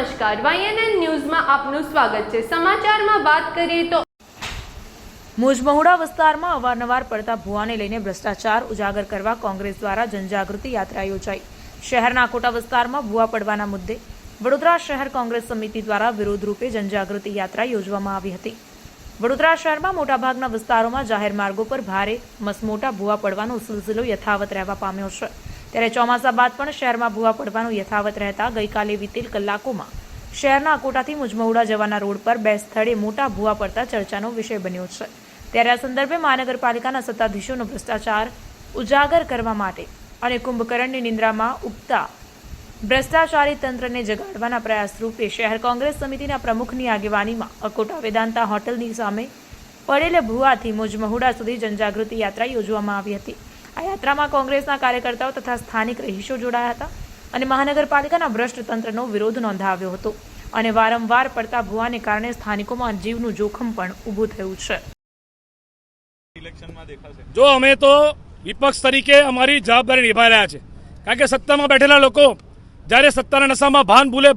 નમસ્કાર. વાયએનએન ન્યૂઝમાં આપનું સ્વાગત છે. સમાચારમાં વાત કરીએ તો મુજમહુડા વિસ્તારમાં અવારનવાર પડતા ભૂવાને લઈને ભ્રષ્ટાચાર ઉજાગર કરવા કોંગ્રેસ દ્વારા જનજાગૃતિ યાત્રા યોજાઈ. શહેરના કોટા વિસ્તારમાં ભુવા પડવાના મુદ્દે વડોદરા શહેર કોંગ્રેસ સમિતિ દ્વારા વિરોધ રૂપે જનજાગૃતિ યાત્રા યોજવામાં આવી હતી. વડોદરા શહેરમાં મોટાભાગના વિસ્તારોમાં જાહેર માર્ગો પર ભારે મસમોટા ભુવા પડવાનો સિલસિલો યથાવત રહેવા પામ્યો છે. ત્યારે ચોમાસા બાદ પણ શહેરમાં ભુવા પડવાનું યથાવત રહેતા ગઈકાલે વીતેલ કલાકોમાં શહેરના અકોટાથી મુજમહુડા જવાના રોડ પર બે સ્થળે મોટા ભૂવા પડતા ચર્ચાનો વિષય બન્યો છે. ત્યારે આ સંદર્ભે મહાનગરપાલિકાના સત્તાધીશોનો ભ્રષ્ટાચાર ઉજાગર કરવા માટે અને કુંભકર્ણની નિંદ્રામાં ઉગતા ભ્રષ્ટાચારી તંત્રને જગાડવાના પ્રયાસ રૂપે શહેર કોંગ્રેસ સમિતિના પ્રમુખની આગેવાનીમાં અકોટા વેદાંતા હોટલની સામે પડેલ ભુવાથી મુજમહુડા સુધી જનજાગૃતિ યાત્રા યોજવામાં આવી હતી. આ યાત્રામાં કોંગ્રેસના કાર્યકર્તાઓ તથા સ્થાનિક રહીશો જોડાયા હતા અને મહાનગરપાલિકાના ભ્રષ્ટ તંત્રનો વિરોધ નોંધાવ્યો હતો અને વારંવાર પડતા ભૂવાને કારણે સ્થાનિકોમાં જીવનું જોખમ પણ ઊભું થયું છે. જો અમે તો વિપક્ષ તરીકે અમારી જવાબદારી નિભાવી રહ્યા છે. કારણ કે સત્તામાં બેઠેલા લોકો જ્યારે સત્તાના નશામાં ભાન ભૂલે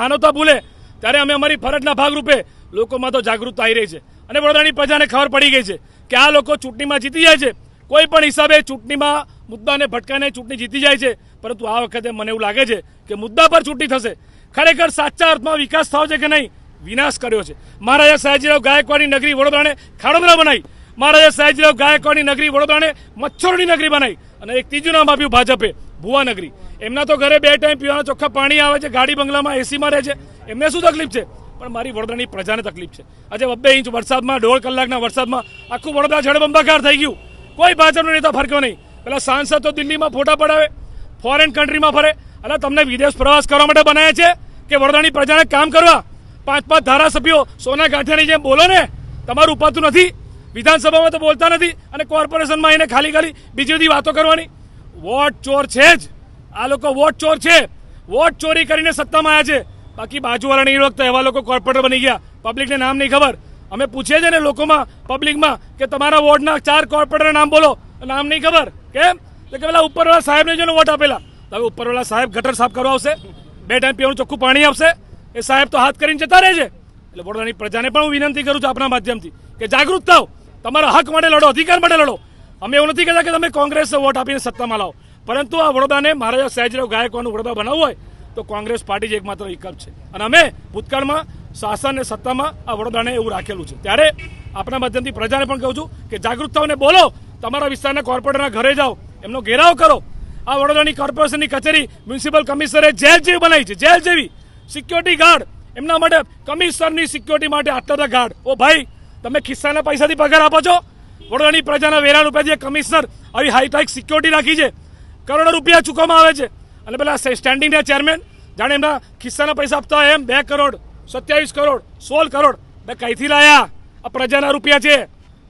માનવતા ભૂલે, ત્યારે અમે અમારી ફરજના ભાગરૂપે લોકોમાં તો જાગૃતતા આવી રહી છે. અને વડોદરાની પ્રજાને ખબર પડી ગઈ છે કે આ લોકો ચૂંટણીમાં જીતી જાય છે. કોઈ પણ હિસાબે ચૂંટણીમાં મુદ્દાને ભટકાઈને ચૂંટણી જીતી જાય છે, પરંતુ આ વખતે મને એવું લાગે છે કે મુદ્દા પર ચૂંટણી થશે. ખરેખર સાચા અર્થમાં વિકાસ થયો છે કે નહીં? વિનાશ કર્યો છે. મહારાજા સયાજીરાવ ગાયકવાડની નગરી વડોદરાને ખાડોદરા બનાવી. મહારાજા સયાજીરાવ ગાયકવાડની નગરી વડોદરાને મચ્છરોની નગરી બનાવી. અને એક ત્રીજું નામ આપ્યું ભાજપે ભુવા નગરી એમના તો ઘરે બે ટાઈમ પીવાના ચોખ્ખા પાણી આવે છે, ગાડી બંગલામાં એસીમાં રહે છે. એમને શું તકલીફ છે? પણ મારી વડોદરાની પ્રજાને તકલીફ છે. આજે બબ્બે ઇંચ વરસાદમાં, દોઢ કલાકના વરસાદમાં આખું વડોદરા જળબંબાકાર થઈ ગયું. કોઈ ભાજપનો નેતા ફરક્યો નહીં. પેલા સાંસદ તો દિલ્હીમાં ફોટા પડાવે ફોરેન કન્ટ્રીમાં ફરે. અને તમને વિદેશ પ્રવાસ કરવા માટે બનાવ્યા છે કે વડોદરાની પ્રજાને કામ કરવા? પાંચ પાંચ ધારાસભ્યો સોના ગાંઠિયાની જેમ બોલો ને? તમારું ઉપાતું નથી. વિધાનસભામાં તો બોલતા નથી અને કોર્પોરેશનમાં એને ખાલી ખાલી બીજી બધી વાતો કરવાની. વોટ ચોર છે જ. આ લોકો વોટ ચોર છે. વોટ ચોરી કરીને સત્તામાં આવ્યા છે. બાકી બાજુવાળાની વખતે એવા લોકો કોર્પોરેટર બની ગયા. પબ્લિકને નામ નહીં ખબર. અમે પૂછીએ છીએ ને લોકોમાં પબ્લિકમાં કે તમારા વોર્ડના ચાર કોર્પોરેટર નામ બોલો. નામ નહીં ખબર. કેમ? કે પેલા ઉપરવાળા સાહેબને જોઈને વોટ આપેલા. હવે ઉપરવાળા સાહેબ ગટર સાફ કરવા આવશે. બે ટાઈમ પીવાનું ચોખ્ખું પાણી આપશે. એ સાહેબ તો હાથ કરીને જતા રહે છે. એટલે વડોદરાની પ્રજાને પણ હું વિનંતી કરું છું આપણા માધ્યમથી કે જાગૃત થાવ તમારા હક માટે લડો, અધિકાર માટે લડો. અમે એવું નથી કહેતા કે તમે કોંગ્રેસ વોટ આપીને સત્તામાં લાવો. પરંતુ આ વડોદરાને મહારાજા સહેજરાવ ગાયકવાડનું વડોદરા બનાવવું હોય, તો કોંગ્રેસ પાર્ટી જ એકમાત્ર વિકલ્પ છે. અને અમે ભૂતકાળમાં શાસન અને સત્તામાં આ વડોદરાને એવું રાખેલું છે. ત્યારે આપણા માધ્યમથી પ્રજાને પણ કહું છું કે જાગૃત થાવ બોલો, તમારા વિસ્તારના કોર્પોરેટરના ઘરે જાઓ, એમનો ઘેરાવ કરો. આ વડોદરાની કોર્પોરેશનની કચેરી મ્યુનિસિપલ કમિશનરે જેલ જેવી બનાવી છે, જેલ જેવી. સિક્યોરિટી ગાર્ડ, એમના માટે કમિશનરની સિક્યોરિટી માટે આટલા ગાર્ડ. ઓ ભાઈ, તમે ખિસ્સાના પૈસાથી પગાર આપો છો? વડોદરાની પ્રજાના વેરા રૂપિયાથી કમિશનર આવી હાઈટાઈક સિક્યોરિટી રાખી છે. કરોડો રૂપિયા ચૂકવવામાં આવે છે. અને પેલા સ્ટેન્ડિંગના ચેરમેન, જાણે એમના ખિસ્સાના પૈસા આપતા હોય એમ, બે કરોડ. સત્યાવીસ કરોડ, સોળ કરોડ. બે કઈથી લાયા? આ પ્રજાના રૂપિયા છે.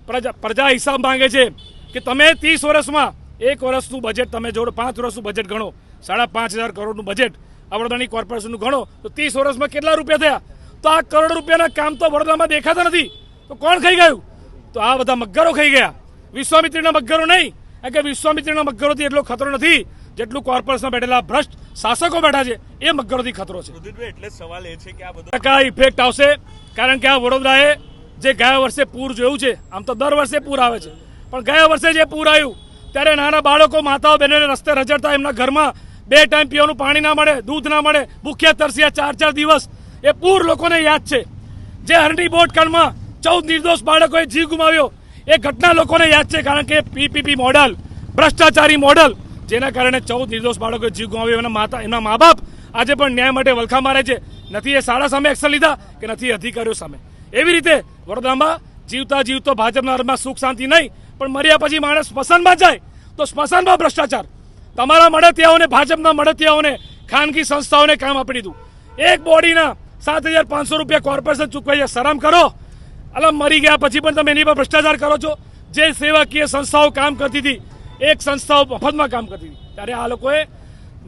પ્રજા પ્રજા હિસાબ માંગે છે કે તમે ત્રીસ વર્ષમાં એક વર્ષનું બજેટ તમે જોડો, પાંચ વર્ષનું બજેટ ગણો. સાડા પાંચ હજાર કરોડનું બજેટ આ વડોદરાની કોર્પોરેશનનું ગણો. તો ત્રીસ વર્ષમાં કેટલા રૂપિયા થયા? તો આ કરોડ રૂપિયાના કામ તો વડોદરામાં દેખાતા નથી. તો કોણ ખાઈ ગયું? તો આ બધા મગરો ખાઈ ગયા. વિશ્વામિત્રીના મગરો નહીં. કારણ કે વિશ્વામિત્રીના મગરોથી એટલો ખતરો નથી. જેટલું કોર્પોરેશનમાં બેઠેલા ભ્રષ્ટ શાસકો બેઠા છે એ મગરોથી ખતરો છે. એટલે સવાલ એ છે કે આ બધું ટકા ઇફેક્ટ આવશે કારણ કે આ વડોદરાએ જે ગયા વર્ષે પૂર જોયું છે આમ તો દર વર્ષે પૂર આવે છે. પણ ગયા વર્ષે જે પૂર આવ્યું ત્યારે નાના બાળકો માતાઓ બહેનોને રસ્તે રજડતા એમના ઘરમાં બે ટાઈમ પીવાનું પાણી ના મળે દૂધ ના મળે ભૂખ્યા તરસ્યા ચાર ચાર દિવસ. એ પૂર લોકોને યાદ છે. જે હરણી બોટકાંડમાં ચૌદ નિર્દોષ બાળકોએ જીવ ગુમાવ્યો એ ઘટના લોકોને યાદ છે કારણ કે પીપીપી મોડલ ભ્રષ્ટાચારી મોડલ જેના કારણે ચૌદ નિર્દોષ બાળકોએ જીવ ગુમાવ્યો એના માતા એમના મા બાપ આજે પણ ન્યાય માટે વલખા મારે છે. નથી એ શાળા સામે એક્શન લીધા કે નથી અધિકારીઓ સામે. એવી રીતે વડોદરામાં જીવતા જીવતો ભાજપના હાથમાં સુખ શાંતિ નહીં, પણ મર્યા પછી માણસ સ્મશાનમાં જાય તો સ્મશાનમાં ભ્રષ્ટાચાર. તમારા મળતિયાઓને, ભાજપના મળતિયાઓને, ખાનગી સંસ્થાઓને કામ આપી દીધું. એક બોડીના સાત હજાર પાંચસો રૂપિયા કોર્પોરેશન ચૂકવાઈ જાય. શરમ કરો. અલમ મરી ગયા પછી પણ તમે એની પર ભ્રષ્ટાચાર કરો છો. જે સેવાકીય સંસ્થાઓ કામ કરતી હતી એક સંસ્થાઓ મફતમાં કામ કરતી હતી. ત્યારે આ લોકોએ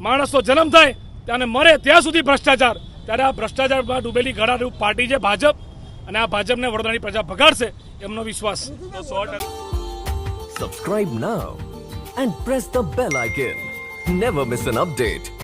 માણસનો જન્મ થાય ત્યારે મરે ત્યાં સુધી ભ્રષ્ટાચાર. ત્યારે આ ભ્રષ્ટાચારમાં ડૂબેલી ઘડારૂપ પાર્ટી છે ભાજપ અને આ ભાજપને વડોદરાની પ્રજા ભગાડશે એમનો વિશ્વાસ. Subscribe so and press the bell icon never miss an update.